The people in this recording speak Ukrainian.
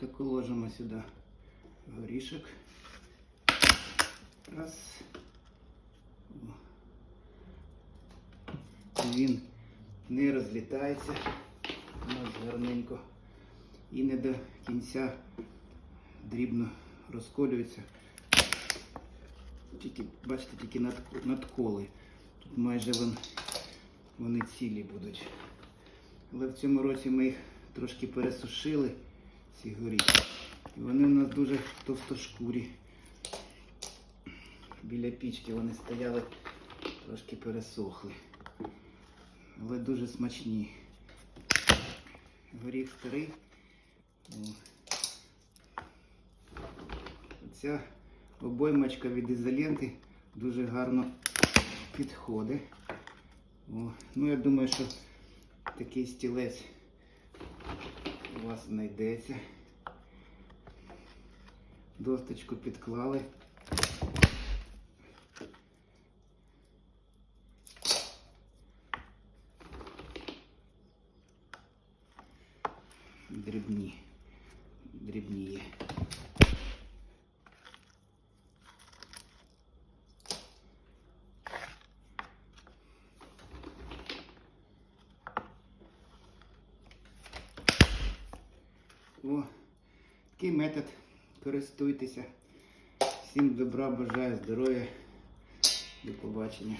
Так ложимо сюди горішок. Раз. Він не розлітається у гарненько і не до кінця дрібно розколюється. Тільки, бачите, тільки надколи. Тут майже вон, вони цілі будуть. Але в цьому році ми їх трошки пересушили, ці горіхи. І вони у нас дуже товстошкурі. Біля пічки вони стояли, трошки пересохли. Але дуже смачні. Горіх старий. О. Ця обоймочка від ізоленти дуже гарно підходить. О. Ну, я думаю, що такий стілець вас знайдеться. Досточку підклали. Дрібні. Дрібніє. О, такий метод. Користуйтеся. Всім добра, бажаю здоров'я. До побачення.